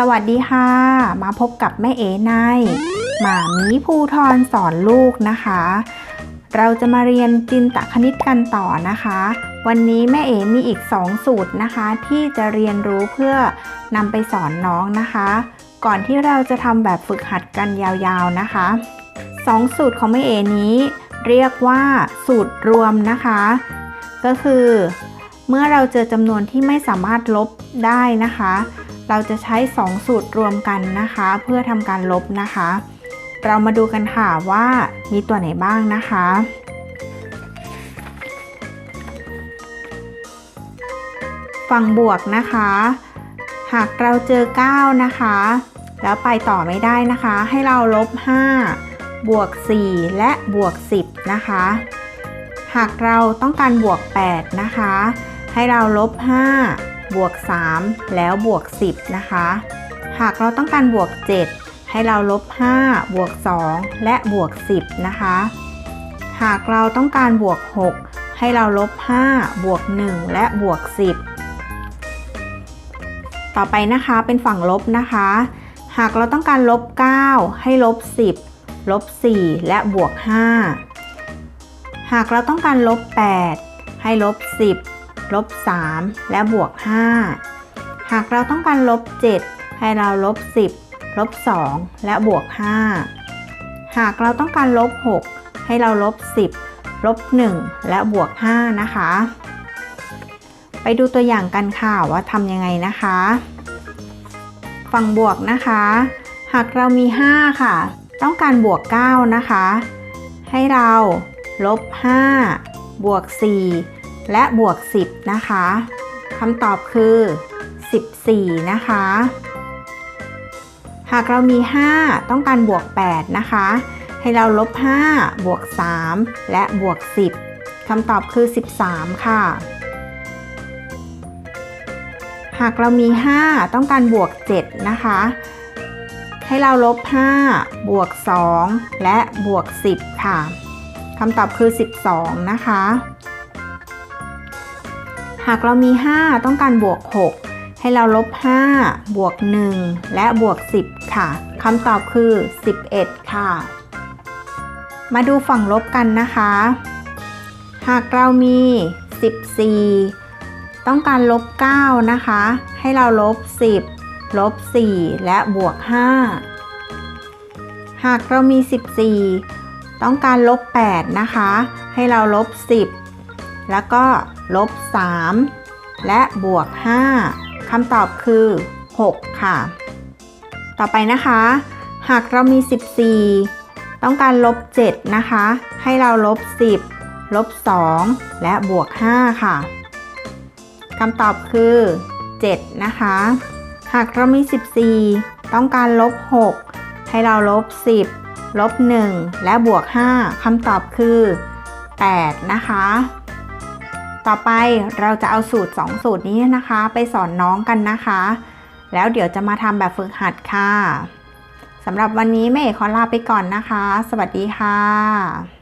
สวัสดีค่ะ มาพบกับแม่เอ๋ในหมามีภูทรสอนลูกนะคะ เราจะมาเรียนจินตคณิตกันต่อนะคะ วันนี้แม่เอ๋มีอีก 2 สูตรนะคะ ที่จะเรียนรู้เพื่อนำไปสอนน้องนะคะ ก่อนที่เราจะทำแบบฝึกหัดกันยาวๆนะคะ 2 สูตรของแม่เอ๋นี้ เรียกว่าสูตรรวมนะคะ ก็คือ เมื่อเราเจอจำนวนที่ไม่สามารถลบได้นะคะ เราจะใช้ 2 สูตรรวมกันนะคะ เพื่อทำการลบนะคะ เรามาดูกันค่ะว่ามีตัวไหนบ้างนะคะ ฝั่งบวกนะคะ หากเราเจอ 9 นะคะ แล้วไปต่อไม่ได้นะคะ ให้เราลบ 5 บวก 4 และบวก 10 นะคะ หากเราต้องการบวก 8 นะคะ ให้เราลบ 5 บวก 3 แล้วบวก 10 นะคะ หากเราต้องการบวก 7 ให้เราลบ 5 บวก 2 และบวก 10 นะคะ หากเราต้องการบวก 6 ให้เราลบ 5 บวก 1 และบวก 10 ต่อไปนะคะเป็นฝั่งลบนะคะ หากเราต้องการลบ 9 ให้ลบ 10 ลบ 4 และบวก 5 หากเราต้องการลบ 8 ให้ลบ 10 ลบ 3 และบวก 5 หากเราต้องการลบ 7 ให้เราลบ 10 ลบ 2 และบวก 5 หากเราต้องการลบ 6 ให้เราลบ 10 ลบ 1 และบวก 5 นะคะ ไปดูตัวอย่างกันค่ะว่าทำยังไงนะคะ ฝั่งบวกนะคะ หากเรามี 5 ค่ะ ต้องการบวก 9 นะคะ ให้เราลบ 5 บวก 4 และบวก 10 นะคะคำตอบคือ 14 นะคะ หากเรามี 5 ต้องการบวก 8 นะคะ ให้เราลบ 5 บวก 3 และบวก 10คำตอบคือ 13 ค่ะ หากเรามี 5 ต้องการบวก 7 นะคะ ให้เราลบ 5 บวก 2 และบวก 10 ค่ะคำตอบคือ 12 นะคะ หากเรามี 5 ต้องการบวก 6 ให้เราลบ 5 บวก 1 และบวก 10 ค่ะคำตอบคือ 11 ค่ะ มาดูฝั่งลบกันนะคะ หากเรามี 14 ต้องการลบ 9 นะคะ ให้เราลบ 10 ลบ 4 และบวก 5 หากเรามี 14 ต้องการลบ 8 นะคะ ให้เราลบ 10 แล้วก็ลบ 3 และบวก 5 คำตอบคือ 6 ค่ะ ต่อไปนะคะ หากเรามี 14 ต้องการลบ 7 นะคะ ให้เราลบ 10 ลบ 2 และบวก 5 ค่ะคำตอบคือ 7 นะคะ หากเรามี 14 ต้องการลบ 6 ให้เราลบ 10 ลบ 1 และบวก 5คำตอบคือ 8 นะคะ ต่อไปเราจะเอาสูตร 2 สูตรนี้นะคะ ไปสอนน้องกันนะคะ แล้วเดี๋ยวจะมาทำแบบฝึกหัดค่ะสำหรับวันนี้แม่เอกขอลาไปก่อนนะคะ สวัสดีค่ะ